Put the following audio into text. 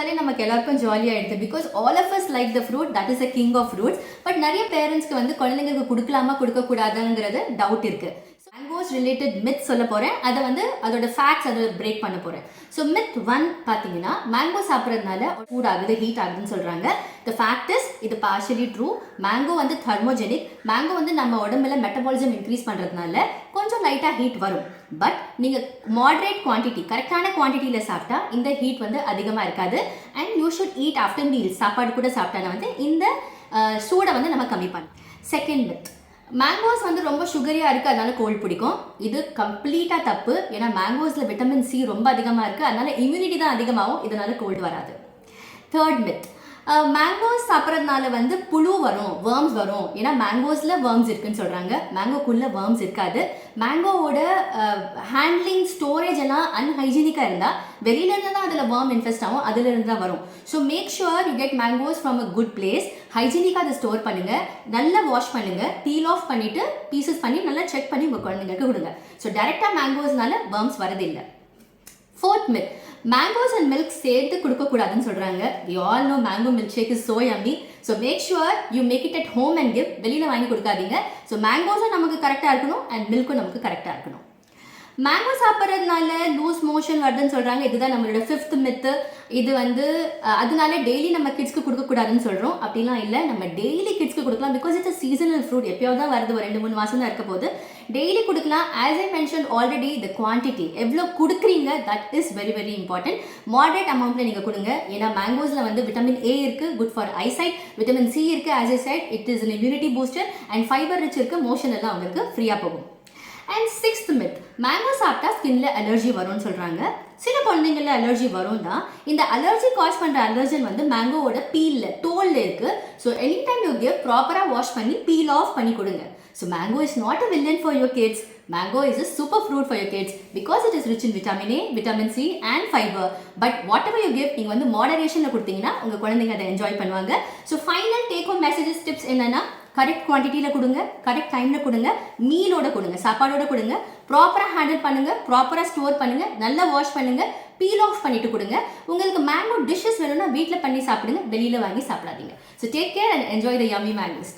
இருந்தாலே நமக்கு எல்லாருக்கும் ஜாலியாக எடுத்து because all of us like the fruit that is a king of fruits but நிறைய பேரண்ட்ஸ்க்கு வந்து குழந்தைங்களுக்கு கொடுக்கலாமா கொடுக்கக்கூடாதுங்கிறது டவுட் இருக்குது மேங்கோஸ் ரிலேட்டட் மித் சொல்ல போகிறேன் அதை வந்து அதோட ஃபேக்ட்ஸ் அதை பிரேக் பண்ண போகிறேன் ஸோ மித் ஒன் பார்த்தீங்கன்னா மேங்கோ சாப்பிட்றதுனால சூடாகுது ஆகுது ஹீட் ஆகுதுன்னு சொல்கிறாங்க த ஃபேக்ட் இஸ் இது பார்ஷலி ட்ரூ மேங்கோ வந்து தர்மோஜெனிக் மேங்கோ வந்து நம்ம உடம்புல மெட்டபாலிசம் இன்க்ரீஸ் பண்ணுறதுனால கொஞ்சம் லைட்டாக ஹீட் வரும். பட் நீங்கள் மாடரேட் குவான்டிட்டி கரெக்டான குவான்டிட்டியில் சாப்பிட்டா இந்த ஹீட் வந்து அதிகமாக இருக்காது. And you should eat after meal சாப்பாடு கூட சாப்பிட்டாலும் வந்து இந்த சூடை வந்து நம்ம கம்மி பண்ணலாம். செகண்ட் மித் மேங்கோஸ் வந்து ரொம்ப சுகரியாக இருக்குது அதனால கோல்ட் பிடிக்கும். இது கம்ப்ளீட்டாக தப்பு. ஏன்னா மேங்கோஸில் விட்டமின் சி ரொம்ப அதிகமாக இருக்குது அதனால இம்யூனிட்டி தான் அதிகமாகும். இதனால கோல்டு வராது. தேர்ட் மித் மேங்கோஸ் சாப்பிட்றதுனால வந்து புழு வரும் வேர்ம்ஸ் வரும். ஏன்னா மேங்கோஸில் வேர்ம்ஸ் இருக்குன்னு சொல்கிறாங்க மேங்கோக்குள்ளே வேர்ம்ஸ் இருக்காது. மேங்கோவோட ஹேண்ட்லிங் ஸ்டோரேஜ் எல்லாம் அன்ஹைஜீனிக்காக இருந்தால் வெளியிலேருந்து தான் அதில் வேர்ம் இன்ஃபெஸ்ட் ஆகும் அதுலேருந்து தான் வரும். So make sure you get mangoes from a good place ஹைஜீனிக்காக அதை ஸ்டோர் பண்ணுங்கள் நல்லா வாஷ் பண்ணுங்கள் பீல் ஆஃப் பண்ணிவிட்டு பீசஸ் பண்ணி நல்லா செக் பண்ணி உங்கள் குழந்தைங்களுக்கு கொடுங்க. ஸோ டேரெக்டாக மேங்கோஸ்னால வேர்ம்ஸ் வரதில்லை fourth myth mangoes and milk சேர்த்து கொடுக்கக்கூடாதுன்னு சொல்கிறாங்க we all know mango milk shake is so yummy so make sure you make it at home and gift வெளியில் வாங்கி கொடுக்காதீங்க. ஸோ மேங்கோஸும் நமக்கு கரெக்டாக இருக்கணும் அண்ட் மில்க்கும் நமக்கு கரெக்டாக இருக்கணும். மேங்கோ சாப்பிட்றதுனால லூஸ் மோஷன் வருதுன்னு சொல்கிறாங்க இதுதான் நம்மளோட ஃபிஃப்த் மித்து இது வந்து அதனால டெய்லி நம்ம கிட்ஸ்க்கு கொடுக்கக்கூடாதுன்னு சொல்கிறோம் அப்படிலாம் இல்லை. நம்ம டெய்லி கிட்ஸ்க்கு கொடுக்கலாம். பிகாஸ் இட்ஸ் சீசனல் ஃப்ரூட் எப்பயாவது தான் வருது. ஒரு ரெண்டு மூணு மாதம் தான் இருக்க போது டெய்லி கொடுக்கலாம். As I mention already the quantity எவ்வளோ கொடுக்குறீங்க? That is very very important moderate அமௌண்ட்டில் நீங்கள் கொடுங்க. ஏன்னா மேங்கோஸில் வந்து விட்டமின் ஏ இருக்குது good for eyesight vitamin C இருக்குது as I said it is in immunity booster and fibre rich இருக்குது மோஷன் எல்லாம் அவங்களுக்கு ஃப்ரீயாக போகும். அண்ட் சிக்ஸ்த் மித் மேங்கோ சாப்பிட்டா ஸ்கின்ல அலர்ஜி வரும்னு சொல்றாங்க. சில குழந்தைங்கள அலர்ஜி வரும் தான் இந்த அலர்ஜி காஸ் பண்ற அலர்ஜன் வந்து மேங்கோவோட பீல்ல தோல்ல இருக்கு. So any time you give ப்ராப்பரா வாஷ் பண்ணி பீல் ஆஃப் பண்ணி கொடுங்க. So mango is not a villain for your kids mango is a super fruit for your kids because it is rich in vitamin A vitamin C and fibre but whatever you give நீங்கள் வந்து மாடரேஷனில் கொடுத்தீங்கன்னா உங்கள் குழந்தைங்க அதை enjoy பண்ணுவாங்க. So final take home messages tips என்னன்னா correct குவான்டிட்டியில் கொடுங்க கரெக்ட் டைமில் கொடுங்க மீலோட கொடுங்க சாப்பாடோட கொடுங்க ப்ராப்பராக ஹேண்டில் பண்ணுங்கள் ப்ராப்பராக ஸ்டோர் பண்ணுங்கள் நல்லா வாஷ் பண்ணுங்கள் பீல் ஆஃப் பண்ணிட்டு கொடுங்க. உங்களுக்கு மேங்கோ டிஷ்ஷஸ் வேணும்னா வீட்டில் பண்ணி சாப்பிடுங்க வெளியில் வாங்கி சாப்பிடாதீங்க. So take care and enjoy the yummy mangoes